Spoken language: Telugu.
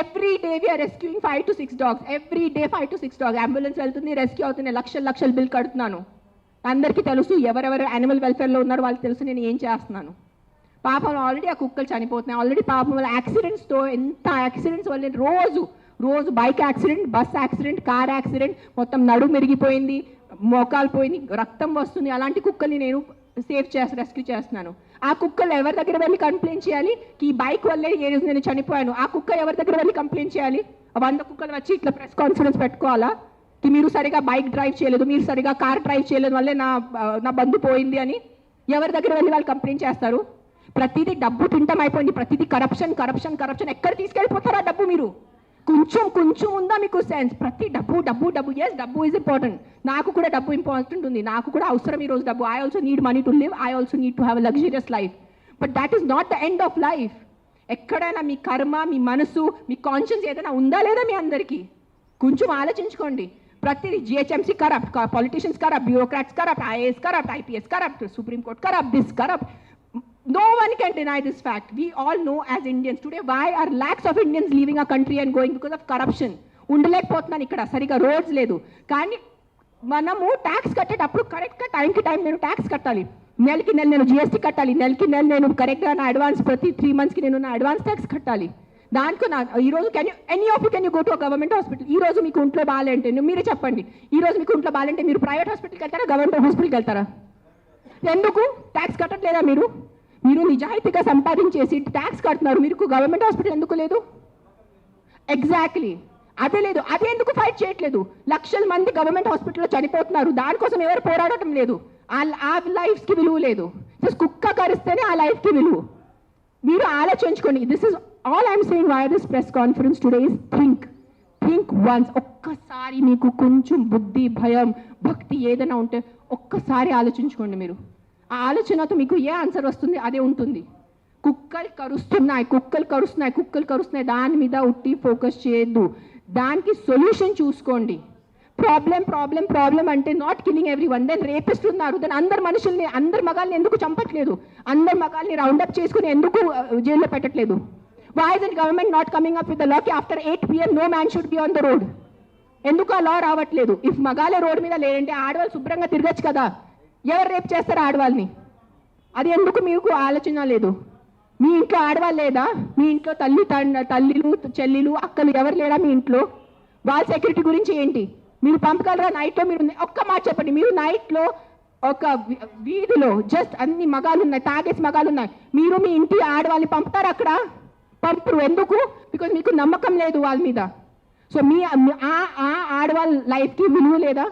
Every day we are rescuing five to six dogs every day five to six dog ambulance వెళ్తుంది రెస్క్యూ అవుతుంది. లక్షల లక్షలు బిల్ కడుతున్నాను. అందరికీ తెలుసు ఎవరెవరు యానిమల్ వెల్ఫేర్లో ఉన్నారో వాళ్ళకి తెలుసు నేను ఏం చేస్తున్నాను. పాపం ఆల్రెడీ ఆ కుక్కలు చనిపోతున్నాయి. ఆల్రెడీ పాపం వల్ల యాక్సిడెంట్స్తో ఎంత యాక్సిడెంట్స్ వల్ల రోజు రోజు bike accident bus accident car accident మొత్తం నడు మెరిగిపోయింది మోకాలు పోయింది రక్తం వస్తుంది. అలాంటి కుక్కల్ని నేను సేవ్ చేసి రెస్క్యూ చేస్తున్నాను. ఆ కుక్కలు ఎవరి దగ్గర వెళ్ళి కంప్లైంట్ చేయాలి? ఈ బైక్ వల్లే ఏ రోజు నేను చనిపోయాను. ఆ కుక్క ఎవరి దగ్గర వెళ్ళి కంప్లైంట్ చేయాలి? వంద కుక్కలు వచ్చి ఇట్లా ప్రెస్ కాన్ఫరెన్స్ పెట్టుకోవాలా? కి మీరు సరిగా బైక్ డ్రైవ్ చేయలేదు మీరు సరిగా కార్ డ్రైవ్ చేయలేదు వల్లే నా నా బంధు పోయింది అని ఎవరి దగ్గర వెళ్ళి వాళ్ళు కంప్లైంట్ చేస్తారు? ప్రతిదీ డబ్బు తింటం అయిపోయింది. ప్రతిదీ కరప్షన్ కరప్షన్ కరప్షన్ ఎక్కడ తీసుకెళ్ళిపోతారా డబ్బు మీరు? కొంచెం కొంచెం ఉందా మీకు సెన్స్ ప్రతి డబ్బు డబ్బు డబ్బు. ఎస్ డబ్బు ఈజ్ ఇంపార్టెంట్ నాకు కూడా డబ్బు ఇంపార్టెంట్ ఉంది నాకు కూడా అవసరం ఈ రోజు డబ్బు. I also need money to live I also need to have luxurious life but that is not the end of life ఎక్కడైనా మీ కర్మ మీ మనసు మీ కాన్షియన్స్ ఏదైనా ఉందా లేదా మీ అందరికీ? కొంచెం ఆలోచించుకోండి. ప్రతిదీ GHMC corrupt politicians corrupt bureaucrats corrupt IAS corrupt IPS corrupt supreme court corrupt this corrupt no one can deny this fact. We all know as Indians today why are lakhs of Indians leaving our country and going because of corruption. ఉండలేకపోతున్నాను ఇక్కడ. సరిగా రోడ్స్ లేదు. కానీ మనము ట్యాక్స్ కట్టేటప్పుడు కరెక్ట్గా టైంకి టైం నేను ట్యాక్స్ కట్టాలి. నెలకి నెల నేను జిఎస్టీ కట్టాలి. నెలకి నెల నేను కరెక్ట్గా నా అడ్వాన్స్ ప్రతి త్రీ మంత్స్కి నేను నా అడ్వాన్స్ ట్యాక్స్ కట్టాలి. దానికి నా ఈ రోజు can you any of you can you go to government hospital ఈ రోజు మీకు ఇంట్లో బాగాలంటే మీరే చెప్పండి. ఈ రోజు మీకు ఇంట్లో బాగాలంటే మీరు ప్రైవేట్ హాస్పిటల్కి వెళ్తారా? గవర్నమెంట్ హాస్పిటల్కి వెళ్తారా? ఎందుకు? ట్యాక్స్ కట్టట్లేదా మీరు? మీరు నిజాయితీగా సంపాదించేసి ట్యాక్స్ కడుతున్నారు. మీకు గవర్నమెంట్ హాస్పిటల్ ఎందుకు లేదు? ఎగ్జాక్ట్లీ అదే లేదు. అదే ఎందుకు ఫైట్ చేయట్లేదు? లక్షల మంది గవర్నమెంట్ హాస్పిటల్లో చనిపోతున్నారు. దానికోసం ఎవరు పోరాడటం లేదు. ఆ ఆ లైఫ్స్కి విలువ లేదు. జస్ట్ కుక్క కరిస్తేనే ఆ లైఫ్కి విలువ. మీరు ఆలోచించుకోండి. This is all I'm saying why this press conference today is think think once ఒక్కసారి మీకు కొంచెం బుద్ధి భయం భక్తి ఏదైనా ఉంటే ఒక్కసారి ఆలోచించుకోండి మీరు. ఆ ఆలోచనతో మీకు ఏ ఆన్సర్ వస్తుంది అదే ఉంటుంది. కుక్కలు కరుస్తున్నాయి కుక్కలు కరుస్తున్నాయి కుక్కలు కరుస్తున్నాయి. దాని మీద ఉట్టి ఫోకస్ చేయొద్దు. దానికి సొల్యూషన్ చూసుకోండి. ప్రాబ్లం ప్రాబ్లం ప్రాబ్లం అంటే not killing every one then rapist ఉన్నారు. దెన్ అందరు మనుషుల్ని అందరు మగాల్ని ఎందుకు చంపట్లేదు? అందరు మగాల్ని రౌండప్ చేసుకుని ఎందుకు జైల్లో పెట్టట్లేదు? Why is government not coming up with the లాకి after eight PM no man should be on the road ఎందుకు ఆ లా రావట్లేదు? ఇఫ్ మగాలే రోడ్ మీద లేదంటే ఆడవాళ్ళు శుభ్రంగా తిరగచ్చు కదా. ఎవరు రేపు చేస్తారు ఆడవాళ్ళని? అది ఎందుకు మీకు ఆలోచన లేదు? మీ ఇంట్లో ఆడవాళ్ళు లేదా? మీ ఇంట్లో తల్లి తల్లిలు చెల్లిలు అక్కలు ఎవరు లేరా మీ ఇంట్లో? వాళ్ళ సెక్యూరిటీ గురించి ఏంటి? మీరు పంపగలరా నైట్లో? మీరు ఒక్క మాట చెప్పండి. మీరు నైట్లో ఒక వీధిలో జస్ట్ అన్ని మగాలు ఉన్నాయి తాగేసి మగాలు ఉన్నాయి మీరు మీ ఇంటి ఆడవాళ్ళని పంపుతారు అక్కడ? పంపరు ఎందుకు? బికాజ్ మీకు నమ్మకం లేదు వాళ్ళ మీద. సో మీ ఆ ఆ ఆడవాళ్ళ లైఫ్కి విలువ లేదా?